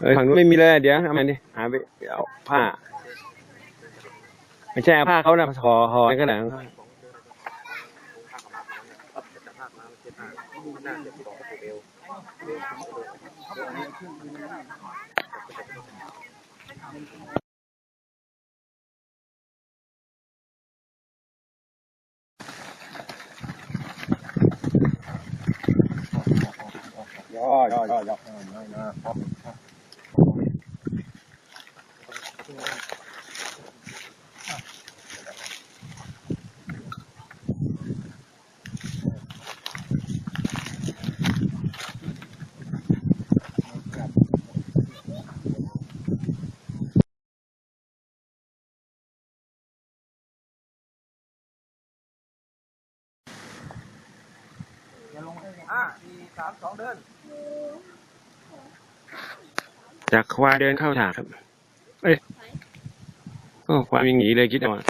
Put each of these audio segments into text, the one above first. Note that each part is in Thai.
เออฝั่งนู้นไม่มีเลยเดี๋ยวเอามาดิหาไปเอาผ้าไม่ใช่เอาผ้าเขานะห่อห่อในกระดาษของเขาย่อย่อย่อย่ ห้าสี่สามสองเดิน จากควายเดินเข้าฉากครับ เอ้ย ก็ควายวิ่งหนีเลยคิดเอาอะ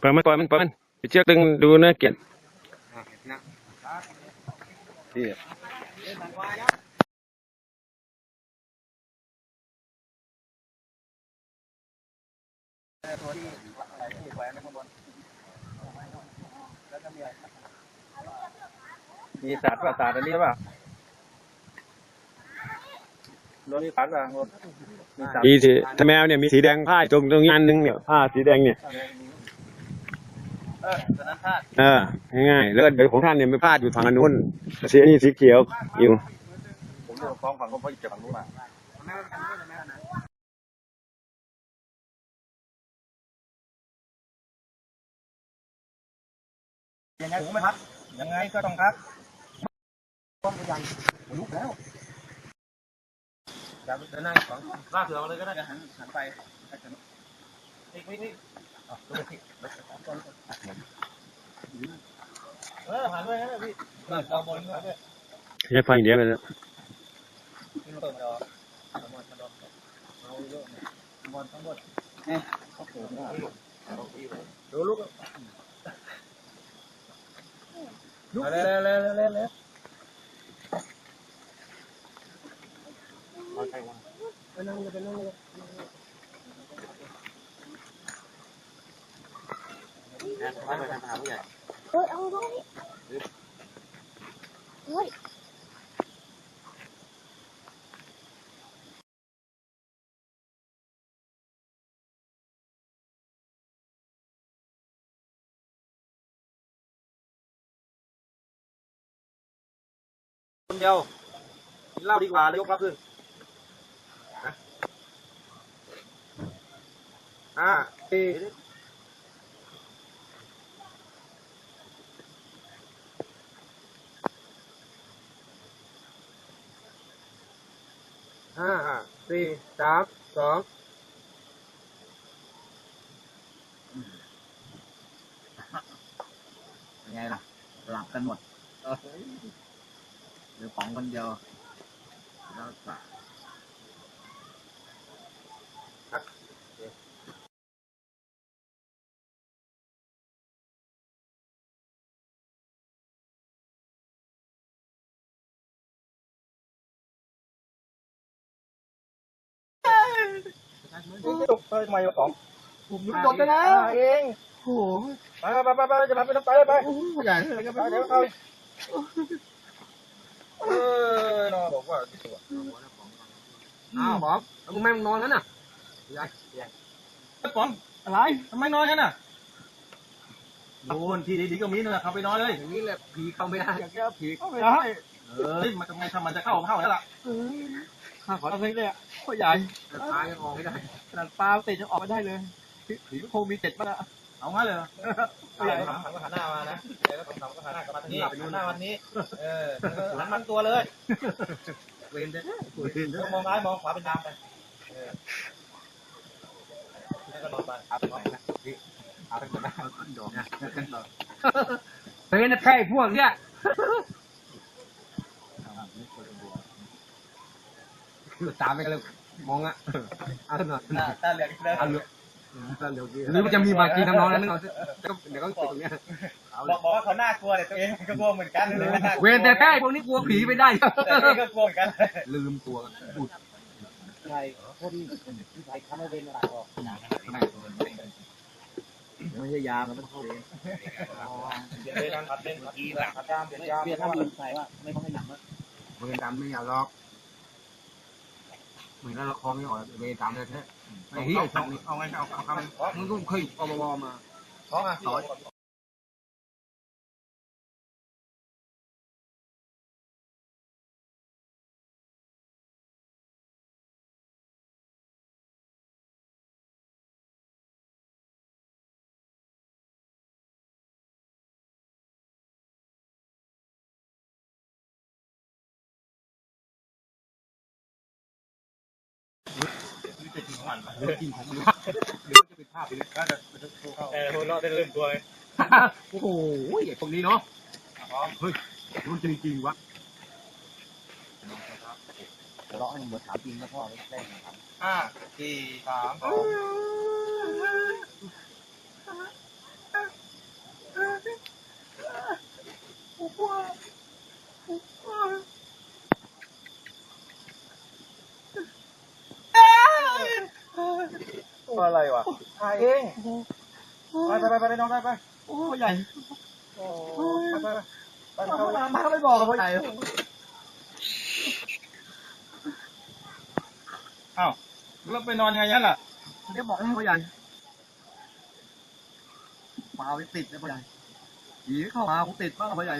ปล่อยมันปล่อยมันปล่อยมันไปเชือกตึงดูน่าเกลียดที่มีสัตว์ป่ะสัตว์อันนี้ ป่ะรถมีสัตว์ป่ะรถมีสัตว์มีสีถ้าแมวเนี่ยมีสีแดงผ้าตรงตรงนี้อันนึงเนี่ยผ้าสีแดงเนี่ยเออตอนนั้นพลาดเออง่ายๆแล้วก็เดี๋ยวของท่านเนี่ยไม่พลาดอยู่ฝั่งอันนู้นสีนี่สีเขียวอยู่ผมจะฟ้องฝั่งเขาเพราะเจ็บฝั่งนู้นอะ ยังไงผมไม่พักยังไงก็ต้องพักต้องพยายามลุกแล้วจะจะนั่งของลากเสือมาเลยก็ได้จะหันหันไปนี่นี่นี่เออหันด้วยนะพี่เราบนด้วยใช้ไฟอย่างเดียวเลยนะที่เปิดมาดอมาบนมาดอเอาเยอะมาบนทั้งหมดเนี่ยเขาเปิดได้ดูลูก ลูกเร็วเร็วเร็วเร็ คนเดียวกินเหล้าดีกว่าเลยยกครับขึ้นอ่าสี่ห้าสี่สามสองยังไงล่ะหลับกันหมดห รือป๋องคนเดียวแล้วก็ตกไปทำไมวะสองผมนึกโดดนะเองโอ้โหไปไปไปไปจะไปไปไปไปใหญ่ไปไปเดี๋ยวเข้า เออรอบอกว่าตัวอ้าวบ๊อบแล้วมึงแม่งนอนกันน่ะป๋องอะไรทำไมนอนกันน่ะโดนทีดีๆก็มีนะเขาไปนอนเลยอย่างนี้แหละผีเข้าไม่ได้ผีเข้าไปได้เออมันจะไงถ้ามันจะเข้าเข้าแล้วล่ะข้าขอเอาไปเลยอะพ่อใหญ่แต่ตายยังออกไม่ได้ขนาดปลาติดยังออกมาได้เลยผีก็คงมีเจ็ดมั้งอะ เอางั้นเลยเหรอพ่อใหญ่ทำก็หันหน้ามานะแล้วก็ทำก็หันหน้ากลับมาทางนี้หันหน้าวันนี้ เออหันมันตัวเลยเวนเด้อมองซ้ายมองขวาเป็นดามไปแล้วก็นอนไปอาบไปนะพี่อาบไปก่อนนะดอกนะเป็นแพ้พวกเนี้ยตามไปกันเลยมองอะเอาหน่อยตาเหลือกเอา เหลือกถ้าเร็วกี้หรือมันจะมีบางทีทำนองนั้นนึกเอาเดี๋ยวก็ติดตรงเนี้ยเอาบอกบอกว่าเขาน่ากลัวแต่ตัวเองก็กลัวเหมือนกันเลยเวรแต่แท้พวกนี้กลัวผีไม่ได้แต่ตัวเองก็กลัวเหมือนกัน ลืมตัวบุดใครคนที่ใครเขาไม่เป็นอะไรหรอกไม่ใช่ยามันต้องเข้าเองเดี๋ยวเล่นพัดเล่นเมื่อกี้แหละพัดยามเดี๋ยวยามเบียร์ถ้ามันใส่ว่าไม่ต้องให้หนักมากเวรตามไม่อยากหรอก เหมือนเราคล้องไม่ออกเวรตามเลยแท้ไอ้เหี้ยสองเอาไงเอาเอาคำมึงก็เคยอมมาท้องอะ กินของมันเดี๋ยวจะเป็นภาพไปเลยเออหัวเราะได้ลืมตัวโอ้โหไอ้พวกนี้เนาะเฮ้ยมันจริงจริงวะร้องให้เหมือนถามจริงนะพ่อไม่ได้ห้าสี่สามสอง อะไรวะถ่ายเองไปไปไปไปน้องไปไปโอ้ใหญ่ไปไปไปไปมาเข้ามาเขาไม่บอกกับพ่อใหญ่อ้าวแล้วไปนอนยังไงนั่นล่ะเดี๋ยวบอกให้พ่อใหญ่มาไปติดเนะพ่อใหญ่ผีเข้ามาผมติดบ้างพ่อใหญ่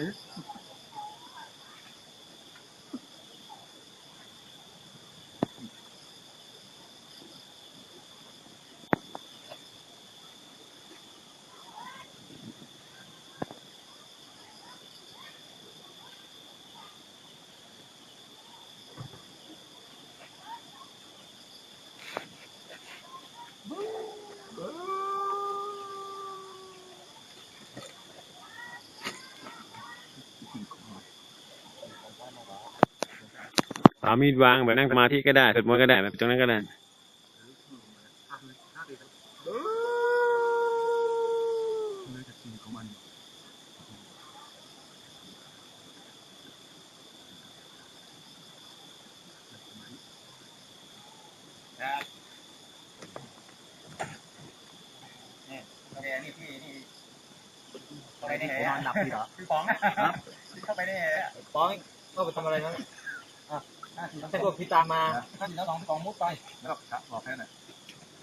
เอามีดวางแบบนั่งสมาธิก็ได้สวดมนต์ก็ได้แบบตรงนั้นก็ได้แกนี่พี่นี่เข้าไปในแหนอนหลับดีเหรอพี่ป๋องเข้าไปในแหป๋องเข้าไปทำอะไรนั่น ใช่พวกพี่ตามมาถ้าถึงแล้วสองสองมุดไปแล้วก็บอกแค่นั้น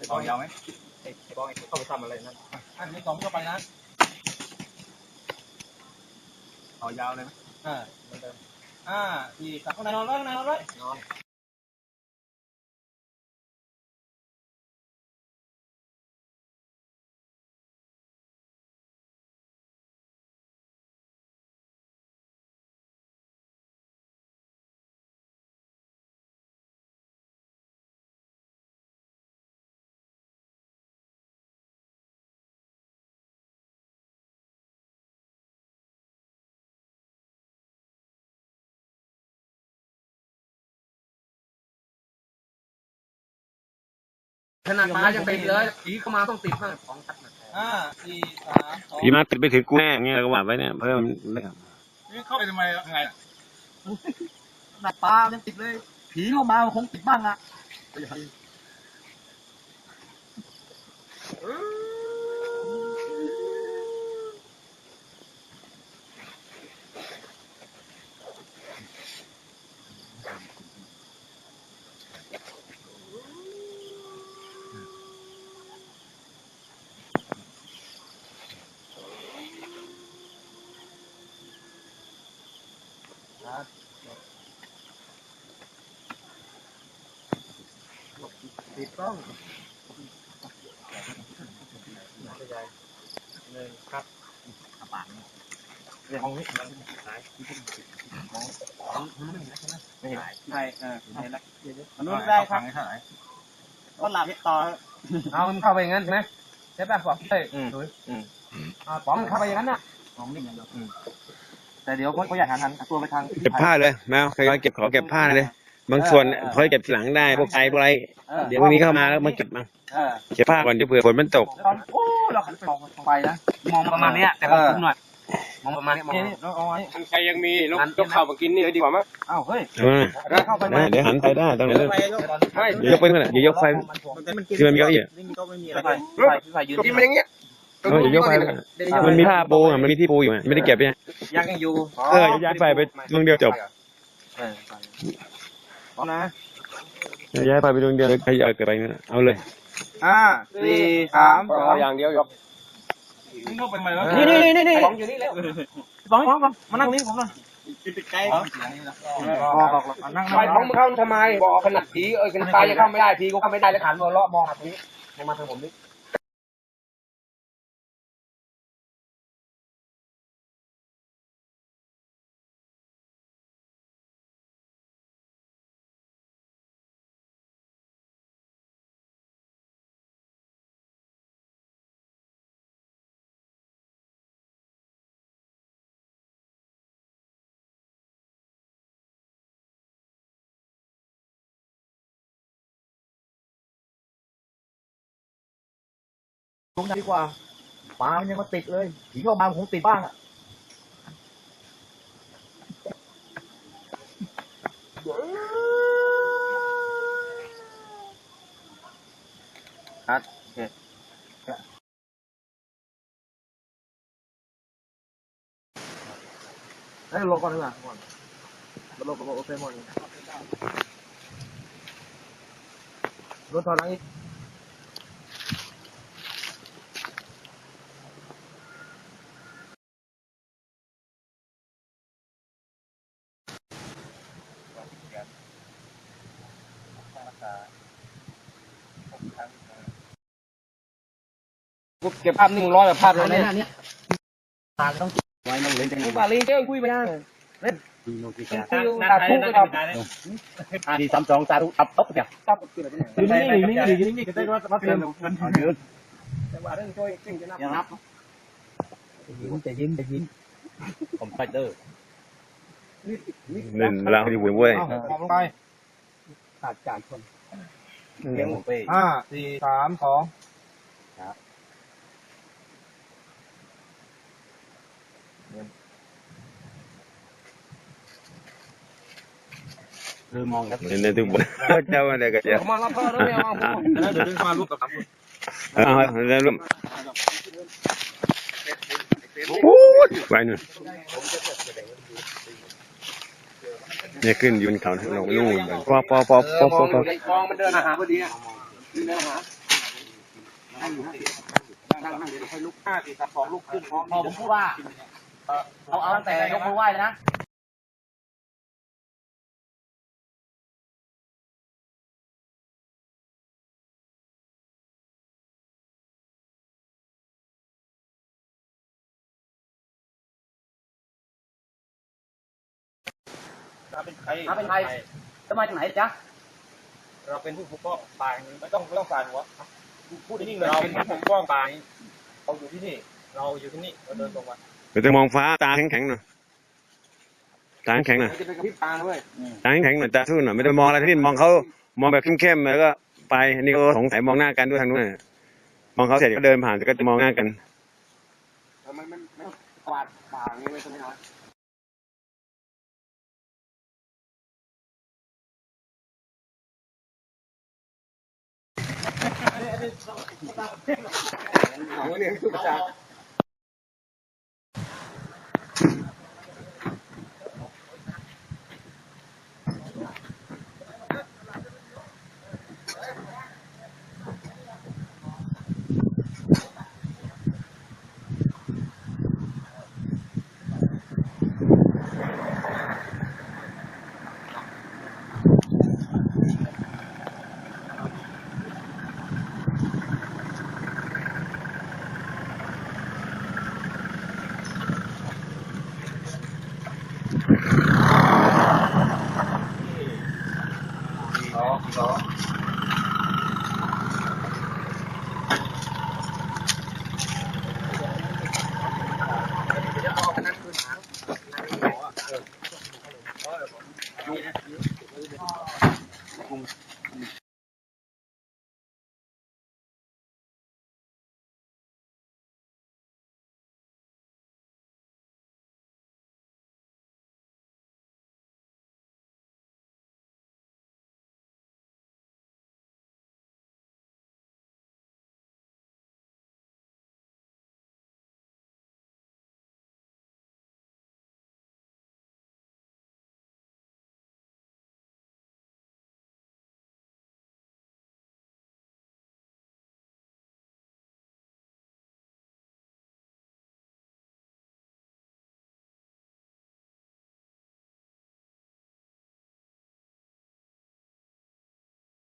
ต่อยาวไหมไอ้ป๋องเข้าไปทำอะไรนั่นอันนี้สองมุดเข้าไปนะต่อยาวเลยไหมอ่าเหมือนเดิมอ่าสี่สามข้างในนอนเลยข้างในนอนเลยนอน ขนาดมายังติดเลยผีเข้ามาต้องติดมากของตัดมาอ่าสี่สามสองผีมาติดไปถึงกูแน่เงี้ยเราก็ว่าไว้เนี่ยเพิ่มนี่เข้าไปทำไมยังไงขนาดตายังติดเลย ผีเข้ามาคงติดบ้างอะ ติดต้องหนึ่งครับปากเรื่องของนี้มันหายไม่เห็นใช่เออเห็นแล้วมันนู้นได้ครับเท่าไหร่ก็หลับต่อเอามันเข้าไปอย่างนั้นใช่ไหมใช่ป่ะป๋องเฮ้ยอืมอ่าป๋องมันเข้าไปอย่างนั้นน่ะของนี่อย่างเดียว แต่เดี๋ยวเขาอยากหันหันตัวไปทางเก็บผ้าเลยแมวใครเก็บของเก็บผ้าเลย บางส่วนเขาเก็บทีหลังได้พวกไก่พวกอะไรเออเดี๋ยวพรุ่งนี้เข้ามาแล้วมาเก็บมาเออเก็บผ้าก่อนเดี๋ยวเผื่อฝนมันตกโอ้เราหันไปมองไปนะมองประมาณเนี้ยแต่ว่าสูงหน่อยมองประมาณนี้มองเอาไว้ใครยังมีลกยกข้าวมากินนี่เลยดีกว่ามั้ยอ้าวเฮ้ยเออเข้าไปได้เดี๋ยวหันไปได้ตรงนั้นไปยกก่อนไม่เดี๋ยวยกไปนั่นแหละเดี๋ยวยกไฟที่มันมีเก้าอี้อะก็ไม่มีอะไรใส่ใส่ยืนกินมันอย่างเงี้ย เออเดี๋ยวยกไฟมันมีผ้าปูอะมันมีที่ปูอยู่อะไม่ได้เก็บเนี่ยยังยังอยู่เออย้ายไฟไปดวงเดียวจบเออเอานะย้ายไฟไปดวงเดียวเลยใครอยากเกิดไปงั้นอะเอาเลยห้าสี่สามสองอย่างเดียวหยกนี่เข้าไปทำไมวะนี่นี่นี่นี่ของอยู่นี่แล้วสองสองมานั่งนี่ผมหน่อยติดไกลอ๋อบอกนั่งไปของมึงเข้าทำไมบอกขนาดผีเอ้ยกันตายจะเข้าไม่ได้ผีก็เข้าไม่ได้แล้วขันมาเลาะมองหาผีมาทางผมนี่ งดีกว่าปลามันยังมาติดเลยผีเข้ามาคงติดบ้างอะเฮ้ยลงก่อนดีกว่าก่อนลงก่อนโอเคหมดรถตอนนั้นอีก กูเก็บภาพนิ่งร้อยแบบภาพตอนั้นนนี้เนี่ยเนี่ยตาต้องไว้มันเล่นจังกูบาลีเจ้าคุยไปยังดีโนกิคุกายตาทุกครับอาดีสามสองตาทุอับต๊บจ้ะตับกูยืนนี่ยืนนี่ยืนนี่ก็ได้ว่าว่าเติมยืนแต่ว่าเรื่องช่วยจริงจะนับยังนับยิ้มจะยิ้มจะยิ้มผมไฟเดอร์เล่นเราที่หวยเว้ยมองลงไป ขาดการคนเลี้ยงผมไปห้าสี่สามสองเริ่มมองครับเห็นในทุกบนเจ้าอะไรกันเจ้ามารับพ่อแล้วไม่เอาพ่อแล้วเดี๋ยวดึงมารูปกับคำเอาแล้วร่วมไปนู่น เนี่ยขึ้นยืนเขาลงนู่นปอปอปอปอปอปอมองมันเดินอาหารพอดีอะเดินอาหารนั่งอยู่นั่งนั่งเดี๋ยวค่อยลุกห้าสี่สามสองลุกขึ้นพร้อมพอผมพูดว่าเอาเอาตั้งแต่ยกมือไหว้เลยนะ ถ้าเป็นใครถ้าเป็นใคร จะมาจากไหนจ๊ะ เราเป็นผู้ปกป้องป่าไม่ต้องไม่ต้องสายหัวพูดนิ่งเลยเราเป็นผู้ปกป้องป่าเราอยู่ที่นี่ เราอยู่ที่นี่เราเดินตรงมาเดี๋ยวจะมองฟ้าตาแข็งๆหน่อยตาแข็งๆหน่อยจะเป็นกระพริบตาด้วยตาแข็งๆหน่อยตาสู้หน่อยไม่ได้มองอะไรทั้งสิ้นมองเขามองแบบเข้มๆแล้วก็ไปอันนี่ก็สงสัยมองหน้ากันด้วยทางนู้นน่ะมองเขาเสร็จก็เดินผ่านก็จะมองหน้ากันมันมันมันกวาดป่าอย่างนี้ไว้ตรงนี้นะเอาเนี่ยสุดจัด